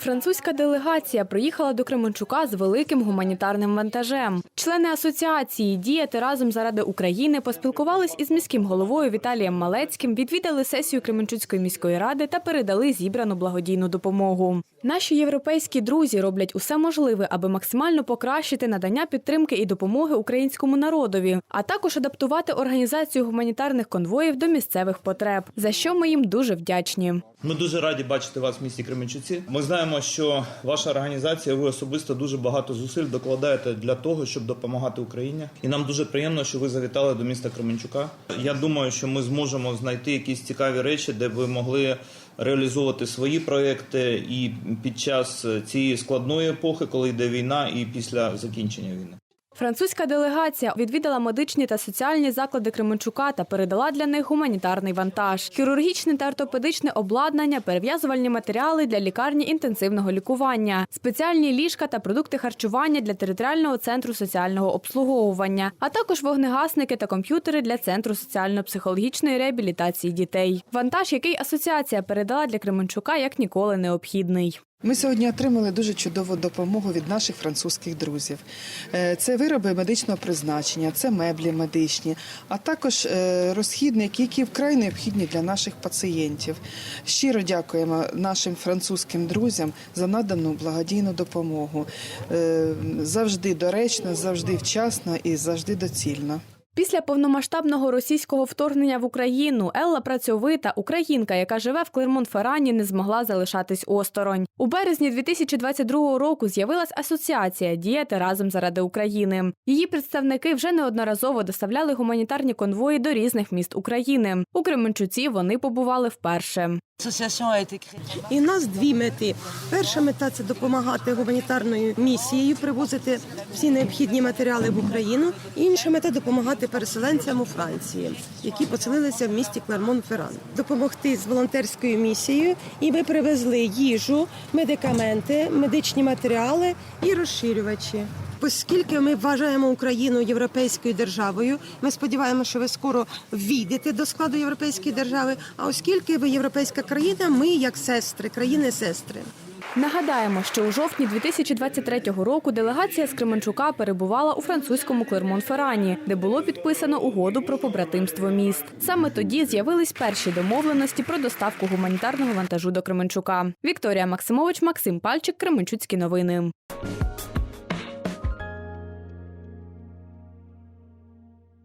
Французька делегація приїхала до Кременчука з великим гуманітарним вантажем. Члени асоціації Діяти разом заради України поспілкувались із міським головою Віталієм Малецьким, відвідали сесію Кременчуцької міської ради та передали зібрану благодійну допомогу. Наші європейські друзі роблять усе можливе, аби максимально покращити надання підтримки і допомоги українському народові, а також адаптувати організацію гуманітарних конвоїв до місцевих потреб, за що ми їм дуже вдячні. Ми дуже раді бачити вас в місті Кременчуці. Ми знаємо, що ваша організація, ви особисто дуже багато зусиль докладаєте для того, щоб допомагати Україні. І нам дуже приємно, що ви завітали до міста Кременчука. Я думаю, що ми зможемо знайти якісь цікаві речі, де ви могли реалізовувати свої проекти і під час цієї складної епохи, коли йде війна, і після закінчення війни. Французька делегація відвідала медичні та соціальні заклади Кременчука та передала для них гуманітарний вантаж, хірургічне та ортопедичне обладнання, перев'язувальні матеріали для лікарні інтенсивного лікування, спеціальні ліжка та продукти харчування для територіального центру соціального обслуговування, а також вогнегасники та комп'ютери для центру соціально-психологічної реабілітації дітей. Вантаж, який асоціація передала для Кременчука, як ніколи необхідний. Ми сьогодні отримали дуже чудову допомогу від наших французьких друзів. Е, Це вироби медичного призначення, це меблі медичні, а також е, розхідники, які вкрай необхідні для наших пацієнтів. Щиро дякуємо нашим французьким друзям за надану благодійну допомогу. Е, Завжди доречно, завжди вчасно і завжди доцільно. Після повномасштабного російського вторгнення в Україну Елла працьовита українка, яка живе в Клермонт-Феррані, не змогла залишатись осторонь. У березні 2022 року з'явилась асоціація Діяти разом заради України. Її представники вже неодноразово доставляли гуманітарні конвої до різних міст України. У Кременчуці вони побували вперше. І в нас дві мети. Перша мета це допомагати гуманітарною місією, привозити всі необхідні матеріали в Україну. Інша мета допомагати переселенцям у Франції, які поселилися в місті Клермон-Ферран. Допомогти з волонтерською місією. І ми привезли їжу, медикаменти, медичні матеріали і розширювачі. Оскільки ми вважаємо Україну європейською державою, ми сподіваємося, що ви скоро війдете до складу європейської держави. А оскільки ви європейська країна, ми як сестри, країни-сестри. Нагадаємо, що у жовтні 2023 року делегація з Кременчука перебувала у французькому Клермон-Феррані, де було підписано угоду про побратимство міст. Саме тоді з'явились перші домовленості про доставку гуманітарного вантажу до Кременчука. Вікторія Максимович, Максим Пальчик, Кременчуцькі новини.